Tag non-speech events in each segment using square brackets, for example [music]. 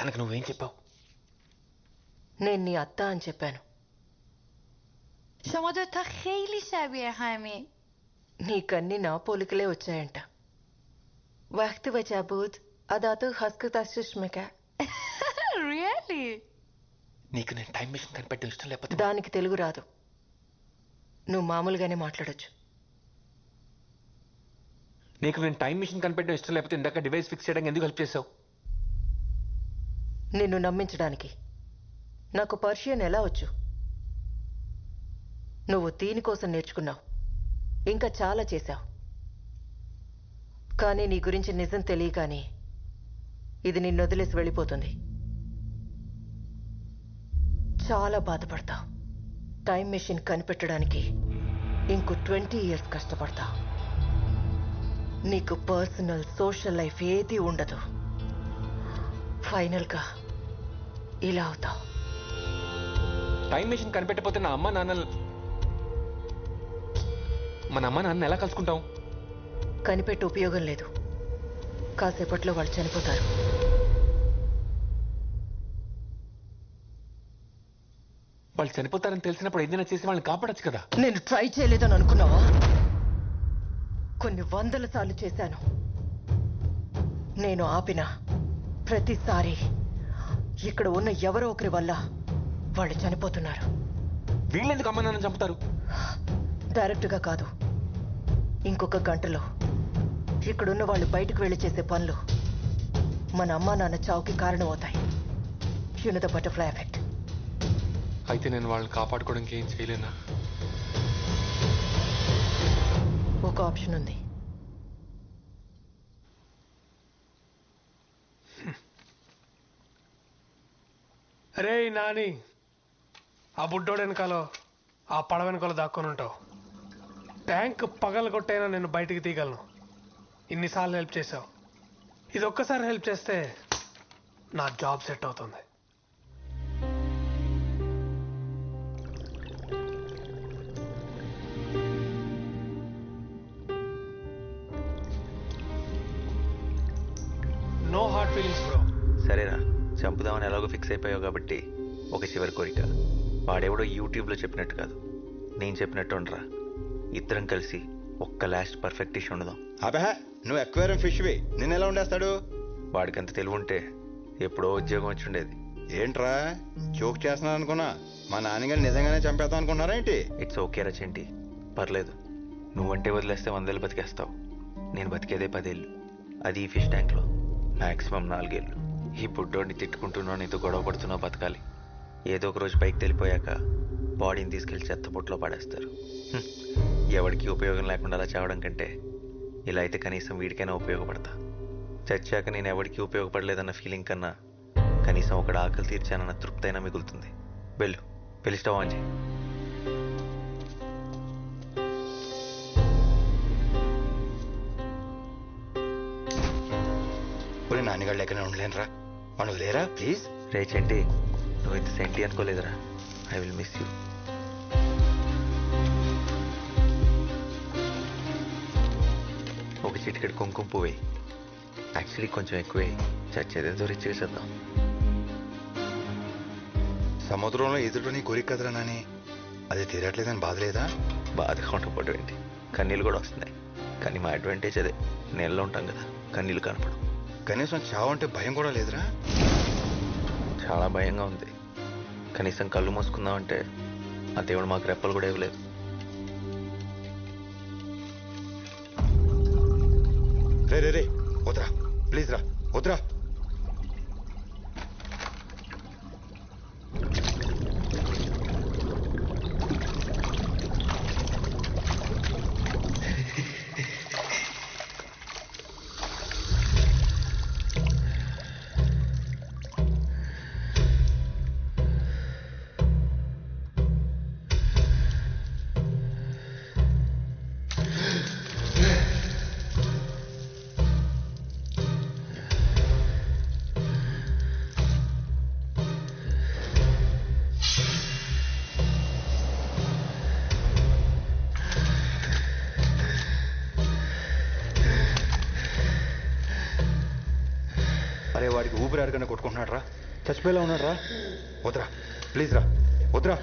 తనకు నువ్వేం చెప్పావు నేను నీ అత్త అని చెప్పాను شما دوتا خیلی شبیه همین నీకన్నీ నా పోలికలే వచ్చాయంట وقتی وجه بود అదాతో హస్క్ తస్సుష్మిక [laughs] really నీకు నేను టైం మిషన్ కనిపెట్టడం ఇష్టం లేకపోతే దానికి తెలుగు రాదు నువ్వు మామూలుగానే మాట్లాడొచ్చు నీకు నేను టైం మిషన్ కనిపెట్టడం ఇష్టం లేకపోతే ఇందాక డివైస్ ఫిక్స్ చేయడానికి ఎందుకు హెల్ప్ చేసావు నిన్ను నమ్మించడానికి. నాకు పర్షియన్ ఎలా వచ్చు? నువ్వు దీనికోసం నేర్చుకున్నావు. ఇంకా చాలా చేశావు. కానీ నీ గురించి నిజం తెలియగానే ఇది నిన్ను వదిలేసి వెళ్ళిపోతుంది. చాలా బాధపడతావు. టైం మెషిన్ కనిపెట్టడానికి ఇంకో ట్వంటీ ఇయర్స్ కష్టపడతావు. నీకు పర్సనల్ సోషల్ లైఫ్ ఏది ఉండదు. ఫైనల్గా ఇలా అవుతావు. టైం మిషన్ కనిపెట్టకపోతే నా అమ్మ నాన్న మన అమ్మ నాన్న ఎలా కలుసుకుంటాం కనిపెట్టి ఉపయోగం లేదు. కాసేపట్లో వాళ్ళు చనిపోతారు. వాళ్ళు చనిపోతారని తెలిసినప్పుడు ఏదైనా చేసి వాళ్ళని కాపాడొచ్చు కదా. నేను ట్రై చేయలేదని అనుకున్నావా? కొన్ని వందల సార్లు చేశాను. నేను ఆపిన ప్రతిసారి. ఇక్కడ ఉన్న ఎవరో ఒకరి వల్ల వాళ్ళు చనిపోతున్నారు. వీళ్ళెందుకు అమ్మ నాన్న చంపుతారు? డైరెక్ట్గా కాదు. ఇంకొక గంటలో ఇక్కడున్న వాళ్ళు బయటకు వెళ్ళి చేసే పనులు మన అమ్మా నాన్న చావుకి కారణమవుతాయి. యూనిద బటర్ఫ్లై ఎఫెక్ట్ అయితే నేను వాళ్ళని కాపాడుకోవడానికి ఏం చేయలేనా? ఒక ఆప్షన్ ఉంది. రే నాని ఆ బుడ్డోడు వెనకాలో ఆ పడవ వెనకాల దాక్కొని ఉంటావు. ట్యాంక్ పగల కొట్టైనా నేను బయటికి తీయగలను. ఇన్నిసార్లు హెల్ప్ చేసావు ఇది ఒక్కసారి హెల్ప్ చేస్తే నా జాబ్ సెట్ అవుతుంది. ఫిక్స్ అయిపోయావు కాబట్టి ఒక చివరి కోరిక. వాడెవడో యూట్యూబ్లో చెప్పినట్టు కాదు. నేను చెప్పినట్టు ఉండరా. ఇద్దరం కలిసి ఒక్క లాస్ట్ పర్ఫెక్ట్ డిష్ ఉండదాం అబహ నువ్వు ఎక్వేరియం ఫిష్వి నిన్న ఎలా ఉండేస్తాడు వాడికంత తెలివి ఉంటే ఎప్పుడో ఉద్యోగం వచ్చి ఉండేది. ఏంట్రా? జోక్ చేస్తున్నాను అనుకున్నా. మా నాన్నగారు నిజంగానే చంపేద్దాం అనుకున్నారా ఏంటి? ఇట్స్ ఓకే రా చెంటి. పర్లేదు. నువ్వంటే వదిలేస్తే వందేళ్ళు బతికేస్తావు. నేను బతికేదే పదేళ్ళు. అది ఈ ఫిష్ ట్యాంక్లో మ్యాక్సిమం నాలుగేళ్ళు. ఈ బుడ్డోడిని తిట్టుకుంటున్నా నీతో గొడవ పడుతున్నా బతకాలి. ఏదో ఒక రోజు పైకి తెలిపోయాక బాడీని తీసుకెళ్ళి చెత్తపుట్లో పడేస్తారు. ఎవరికి ఉపయోగం లేకుండా అలా చావడం కంటే ఇలా అయితే కనీసం వీడికైనా ఉపయోగపడతా. చచ్చాక నేను ఎవరికి ఉపయోగపడలేదన్న ఫీలింగ్ కన్నా కనీసం ఒకటి ఆకలి తీర్చానన్న తృప్తి అయినా మిగులుతుంది. వెళ్ళు. పెళ్ళి స్టవ్ నాన్నగారు ఎక్కడ ఉండలేనురా. మనం లేరా? ప్లీజ్. రే చెంటి నువ్వు ఇంత senti అనుకోలేదురా. I will miss you. ఒక చిటికెడు కుంకుమ పువ్వే. యాక్చువల్లీ కొంచెం ఎక్కువే. చచ్చేదేదో రిచ్ చేద్దాం సముద్రంలో ఎదుటి నీ కోరిక కదరా నాని. అది తీరట్లేదని బాధ లేదా? బాధగా ఉండకపోవడం ఏంటి? కన్నీళ్ళు కూడా వస్తున్నాయి. కానీ మా అడ్వాంటేజ్ అదే. నీళ్ళలో ఉంటాం కదా. కన్నీళ్ళు కనపడం కనీసం చావంటే భయం కూడా లేదురా. చాలా భయంగా ఉంది. కనీసం కళ్ళు మూసుకుందామంటే ఆ దేవుడు మాకు రెప్పలు కూడా ఇవ్వలేదు. అరే వాడికి ఊపిరి అడగనే కొట్టుకుంటున్నాడు రా చచ్చిపోయేలా ఉన్నాడు రా వద్దురా ప్లీజ్ రా. వద్దురా.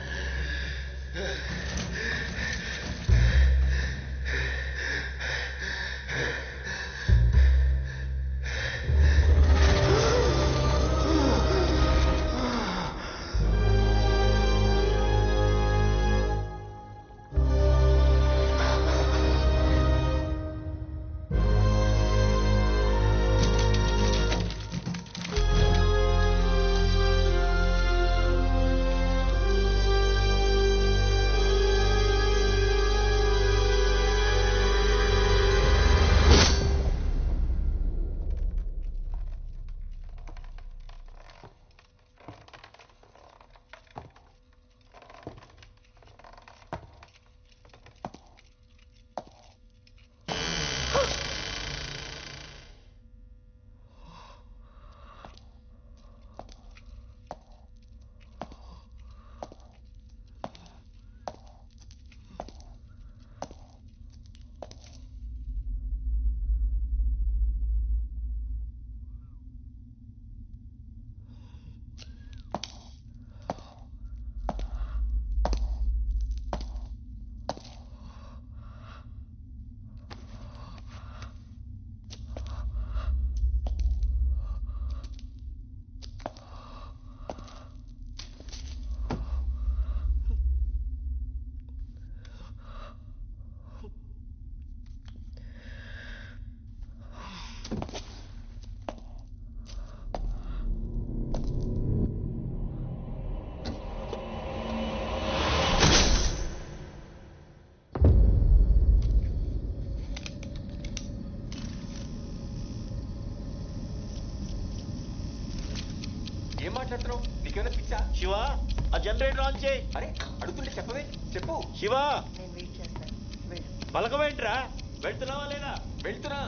మాట్లాడుతున్నావు? నీకేమైనా పిచ్చా? శివ ఆ జనరేటర్ ఆన్ చేయి. అరే అడుగుతుంటే చెప్పవే. చెప్పు. శివ. నేను వెయిట్ చేస్తాను. వెళ్ళు. పలకమేంట్రా వెళ్తున్నావా లేదా? వెళ్తున్నా.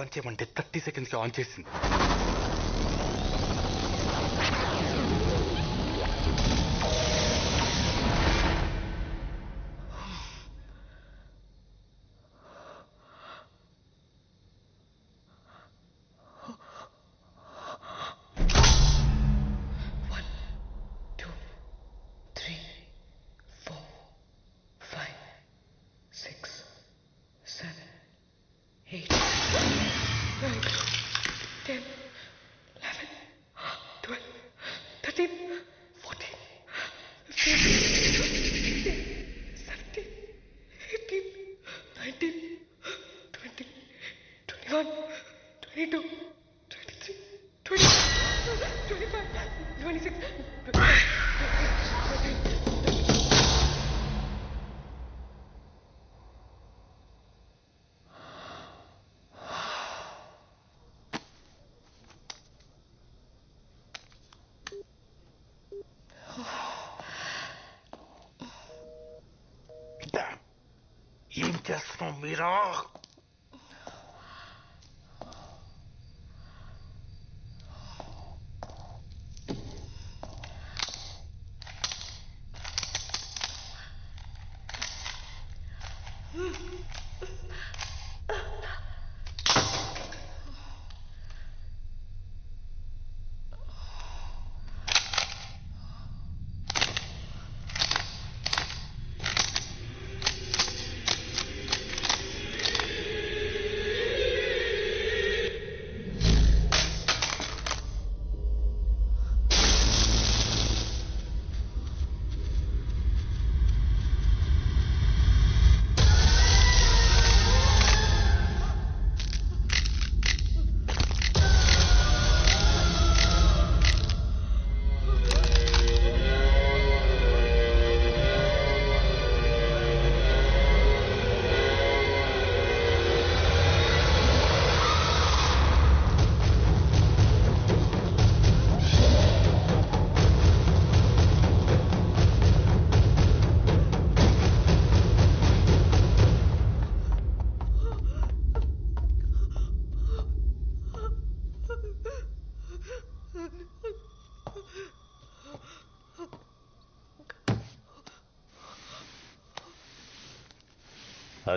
ఆన్ చేయమంటే థర్టీ సెకండ్స్కి ఆన్ చేసింది. just for me, dog.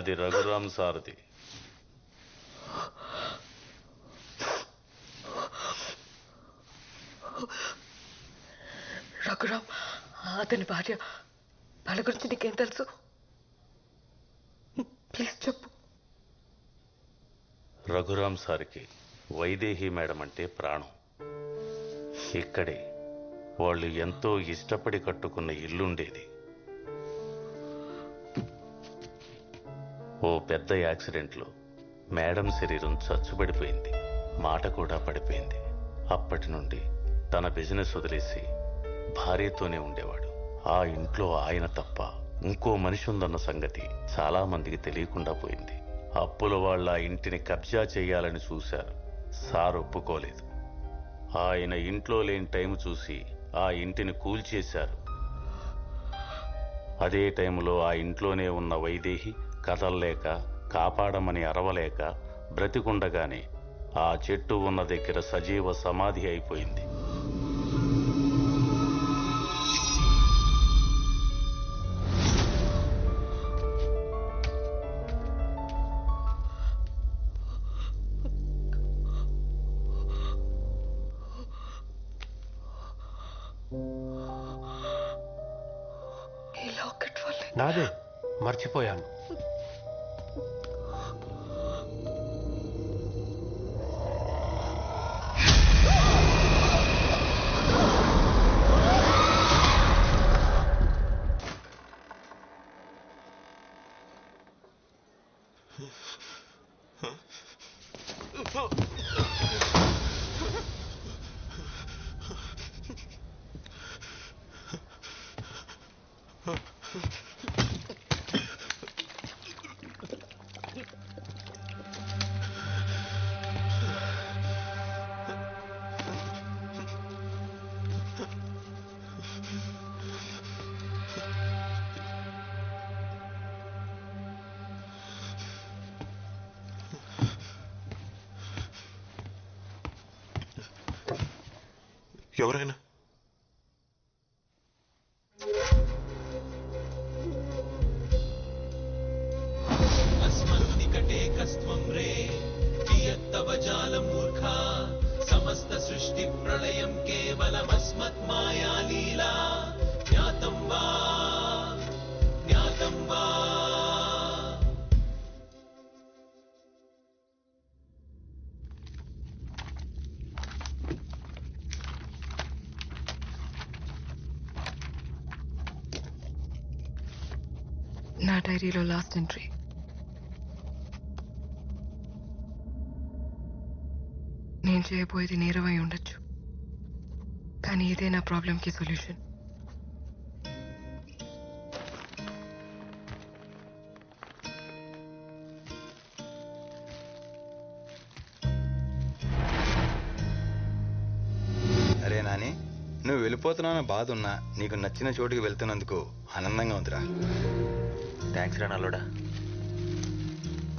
అది రఘురామ్ సారథి. రఘురామ్ అతని భార్య వాళ్ళ గురించి నీకేం తెలుసు? ప్లీజ్ చెప్పు. రఘురామ్ సార్కి వైదేహి మేడం అంటే ప్రాణం. ఇక్కడే వాళ్ళు ఎంతో ఇష్టపడి కట్టుకున్న ఇల్లుండేది. ఓ పెద్ద యాక్సిడెంట్లో మేడం శరీరం చచ్చుబడిపోయింది మాట కూడా పడిపోయింది. అప్పటి నుండి తన బిజినెస్ వదిలేసి భార్యతోనే ఉండేవాడు. ఆ ఇంట్లో ఆయన తప్ప ఇంకో మనిషి ఉందన్న సంగతి చాలా మందికి తెలియకుండా పోయింది. అప్పుల వాళ్ళ ఇంటిని కబ్జా చేయాలని చూశారు సార్ ఒప్పుకోలేదు. ఆయన ఇంట్లో లేని టైం చూసి ఆ ఇంటిని కూల్చేశారు. అదే టైంలో ఆ ఇంట్లోనే ఉన్న వైదేహి కదల్లేక కాపాడమని అరవలేక బ్రతికుండగానే ఆ చెట్టు ఉన్న దగ్గర సజీవ సమాధి అయిపోయింది. Huh? ఎవరైనా నా డైరీలో లాస్ట్ ఎంట్రీ నేను చేయబోయేది నేరమై ఉండొచ్చు. కానీ ఇదే నా ప్రాబ్లంకి సొల్యూషన్ అరే నాని నువ్వు వెళ్ళిపోతున్నావు బాధ ఉన్నా నీకు నచ్చిన చోటుకి వెళ్తున్నందుకు ఆనందంగా ఉందిరా. థ్యాంక్స్ రా నల్లుడా.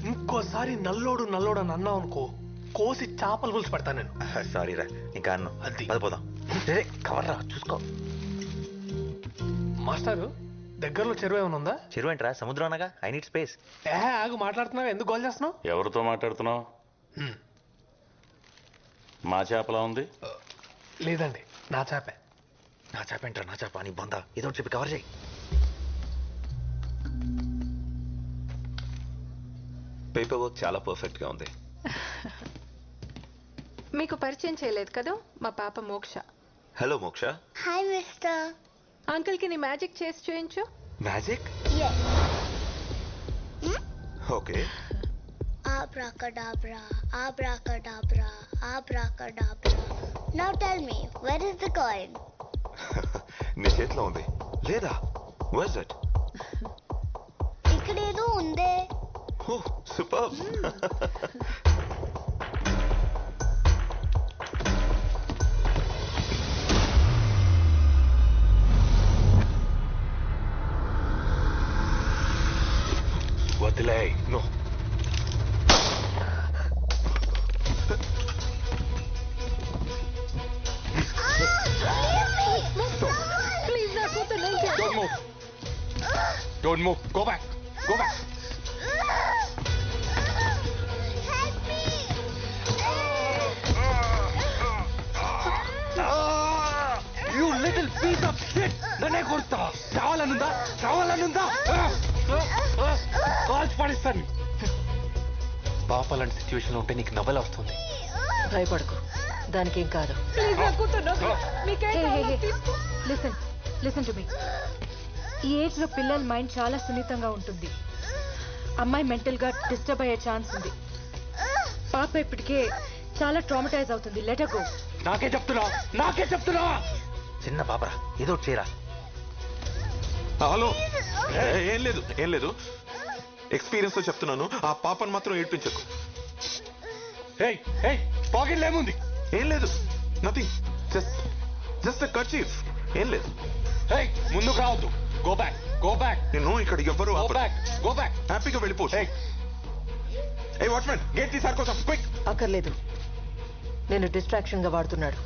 ఇంకోసారి నల్లోడు నల్లోడు అని అన్నావు అనుకో కోసి చేపలు పులుసు పెడతాను నేను. సారీ రా ఇంకా అన్ను. అది. పదిపోదాం కవర్ రా చూసుకో. మాస్టారు దగ్గరలో చెరువు ఏమైనా ఉందా? చెరువు ఏంట్రా సముద్రం అనగా ఐ నీడ్ స్పేస్ ఏ ఆగు మాట్లాడుతున్నావు? ఎందుకు గోల్ చేస్తున్నావు? ఎవరితో మాట్లాడుతున్నావు. మా చేపలా ఉంది? లేదండి నా చేపే. నా చేప ఏంట్రా నా చేప? నీ బొంద. ఏదో ఒకటి చెప్పి కవర్ చేయి. పేపర్ వర్క్ చాలా పర్ఫెక్ట్గా ఉంది. [laughs] మీకు పరిచయం చేయలేదు కదా? మా పాప Moksha. Hello Moksha. Hi mister. అంకుల్కి నీ మ్యాజిక్ చేసి చూయించు. Magic? Okay. Abracadabra, abracadabra, abracadabra. Now tell me, where is the coin? [laughs] నీ చేతిలో ఉంది. లేదా? వాజ్ ఇట్ ఓ సూపర్ వదిలే సిచ్యువేషన్ ఉంటే నీకు నవ్వల వస్తుంది. భయపడకు. దానికేం కాదు. లిసన్ లిసన్ టు మీ ఈ ఏజ్లో పిల్లల మైండ్ చాలా సున్నితంగా ఉంటుంది. అమ్మాయి మెంటల్గా డిస్టర్బ్ అయ్యే ఛాన్స్ ఉంది. పాప ఇప్పటికే చాలా ట్రామటైజ్ అవుతుంది. లెటర్ గో నాకే చెప్తున్నా నాకే చెప్తున్నా. చిన్న పాపరా ఏదో చేయరా. హలో. ఏ, ఏం లేదు ఏం లేదు. ఎక్స్పీరియన్స్తో చెప్తున్నాను. ఆ పాపను మాత్రం ఏడ్పించకు. ఏయ్ ఏయ్ పాకెట్లో ఏముంది ఏం లేదు. నథింగ్ జస్ట్ జస్ట్ కర్చీఫ్ ఏం లేదు. ఏయ్ ముందుకు రావద్దు. గో బ్యాక్ గో బ్యాక్ నేను ఇక్కడ ఎవ్వరు గో బ్యాక్ గో బ్యాక్ హ్యాపీగా వెళ్ళిపో ఏ వాచ్మెన్ గేట్ తీసారు కోసం. క్విక్ అక్కర్లేదు. నేను డిస్ట్రాక్షన్గా వాడుతున్నాడు.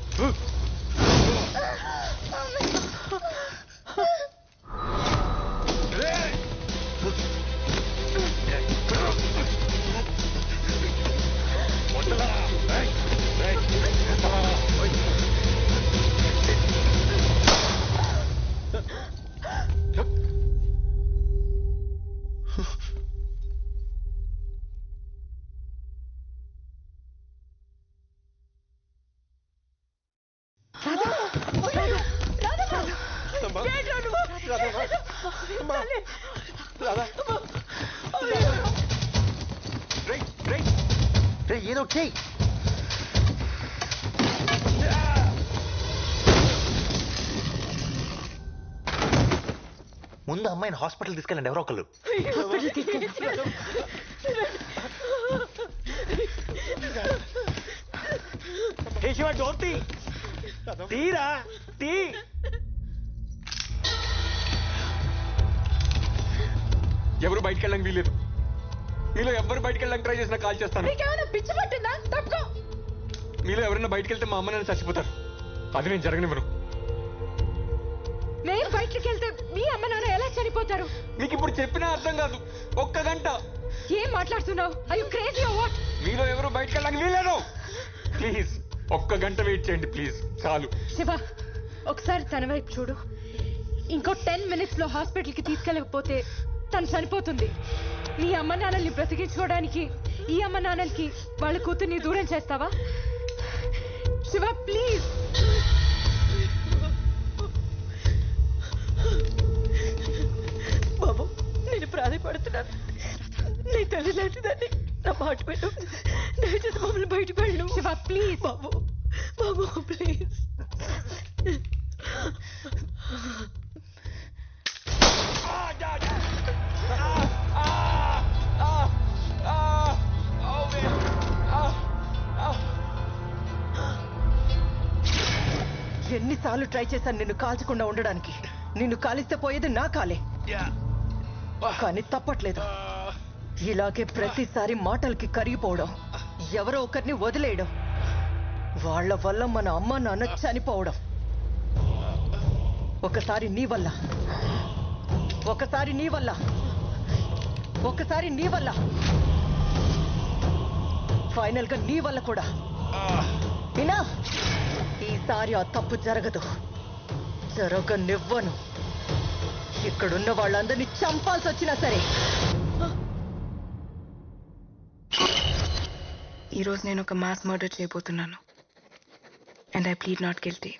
ఏదో చెయ్యి. ముందు అమ్మాయిని హాస్పిటల్ తీసుకెళ్ళండి ఎవరో ఒకళ్ళు. తీరా తీ. ఎవరు బయటికి వెళ్ళడానికి వీలేదు మీలో ఎవరు బయటికి వెళ్ళడానికి ట్రై చేసినా కాల్ చేస్తాను. నీకేమైనా పిచ్చి పట్టిందా? తప్పుకో. మీలో ఎవరైనా బయటికి వెళ్తే మా అమ్మ నాన్న చచ్చిపోతారు. అది నేను జరగనివ్వను. మేము బయటికి వెళ్తే మీ అమ్మ నాన్న ఎలా చనిపోతారు? మీకు ఇప్పుడు చెప్పినా అర్థం కాదు. ఒక్క గంట. ఏం మాట్లాడుతున్నావు? అయ్యో క్రేజీ వాట్ మీలో ఎవరు బయటికి వెళ్ళడానికి వీలేదు ప్లీజ్ ఒక్క గంట వెయిట్ చేయండి ప్లీజ్ చాలు. శివ ఒకసారి తన వైపు చూడు. ఇంకో టెన్ మినిట్స్లో హాస్పిటల్కి తీసుకెళ్ళకపోతే తను చనిపోతుంది. నీ అమ్మ నాన్నల్ని బ్రతికించుకోవడానికి ఈ అమ్మ నాన్నలకి వాళ్ళ కూతుర్ని దూరం చేస్తావా? శివ ప్లీజ్! బాబు నేను ప్రాధాయపడుతున్నాను. నీ తల్లి లాంటిదాన్ని నా మాట పెట్టు దయచేసి మమ్మల్ని బయటకు వెళ్ళు. శివ ప్లీజ్! బాబు బాబు ప్లీజ్! ఎన్నిసార్లు ట్రై చేశాను నిన్ను కాల్చకుండా ఉండడానికి. నిన్ను కాలిస్తే పోయేది నా కాలే. కానీ తప్పట్లేదు. ఇలాగే ప్రతిసారి మాటలకి కరిగిపోవడం ఎవరో ఒకరిని వదిలేయడం వాళ్ళ వల్ల మన అమ్మ నాన్న చనిపోవడం. ఒకసారి నీ వల్ల. ఒకసారి నీ వల్ల. ఒకసారి నీ వల్ల. ఫైనల్గా నీ వల్ల కూడా. వినా ఈసారి ఆ తప్పు జరగదు. జరగనివ్వను. ఇక్కడున్న వాళ్ళందరినీ చంపాల్సి వచ్చినా సరే. ఈరోజు నేను ఒక మాస్ మర్డర్ చేయబోతున్నాను. And I plead not guilty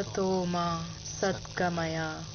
ततो मा सत्कमया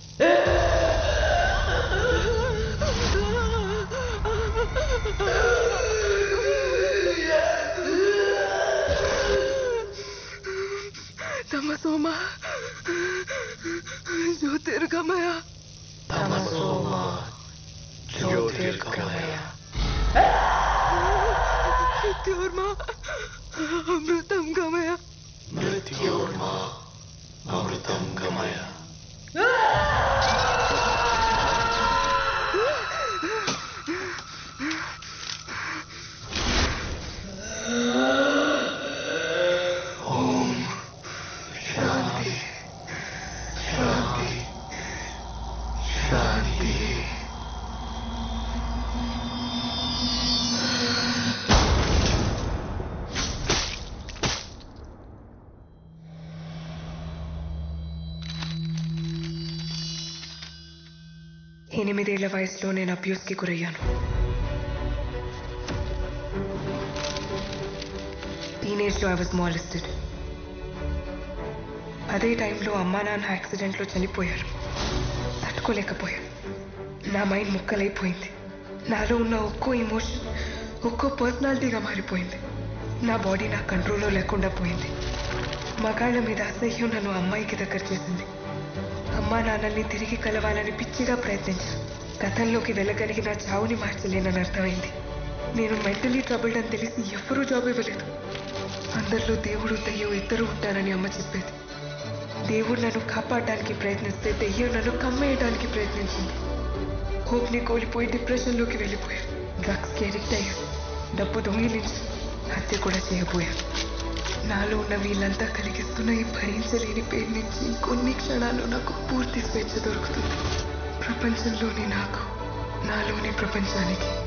ఎనిమిదేళ్ళ వయసులో నేను అబ్యూస్కి గురయ్యాను. టీనేజ్లో ఐ వాజ్ మాలిస్టెడ్ అదే టైంలో అమ్మా నాన్న యాక్సిడెంట్లో చనిపోయారు. తట్టుకోలేకపోయాను. నా మైండ్ ముక్కలైపోయింది. నాలో ఉన్న ఒక్కో ఇమోషన్ ఒక్కో పర్సనాలిటీగా మారిపోయింది. నా బాడీ నా కంట్రోల్లో లేకుండా పోయింది. మగాళ్ళ మీద అసహ్యం నన్ను అమ్మాయికి దగ్గర చేసింది. అమ్మా నాన్నల్ని తిరిగి కలవాలని పిచ్చిగా ప్రయత్నించాను గతంలోకి వెళ్ళగలిగిన చావుని మార్చలేనని అర్థమైంది. నేను మెంటలీ ట్రబుల్డ్ అని తెలిసి ఎవ్వరూ జాబ్ ఇవ్వలేదు. అందరిలో దేవుడు దయ్యం ఇద్దరు ఉంటారని అమ్మ చెప్పేది. దేవుడు నన్ను కాపాడడానికి ప్రయత్నిస్తే దయ్యం నన్ను కమ్మేయడానికి ప్రయత్నించింది. హోప్ని కోల్పోయి డిప్రెషన్లోకి వెళ్ళిపోయాను. డ్రగ్స్కి అడిక్ట్ అయ్యాను. డబ్బు దొంగిలించి హత్య కూడా చేయబోయాను. నాలో ఉన్న వీళ్ళంతా కలిగిస్తున్న ఈ భరించలేని పేరు నుంచి ఇంకొన్ని క్షణాలు నాకు పూర్తి స్వేచ్ఛ దొరుకుతుంది. ప్రపంచంలోని నాకు నాలోని ప్రపంచానికి.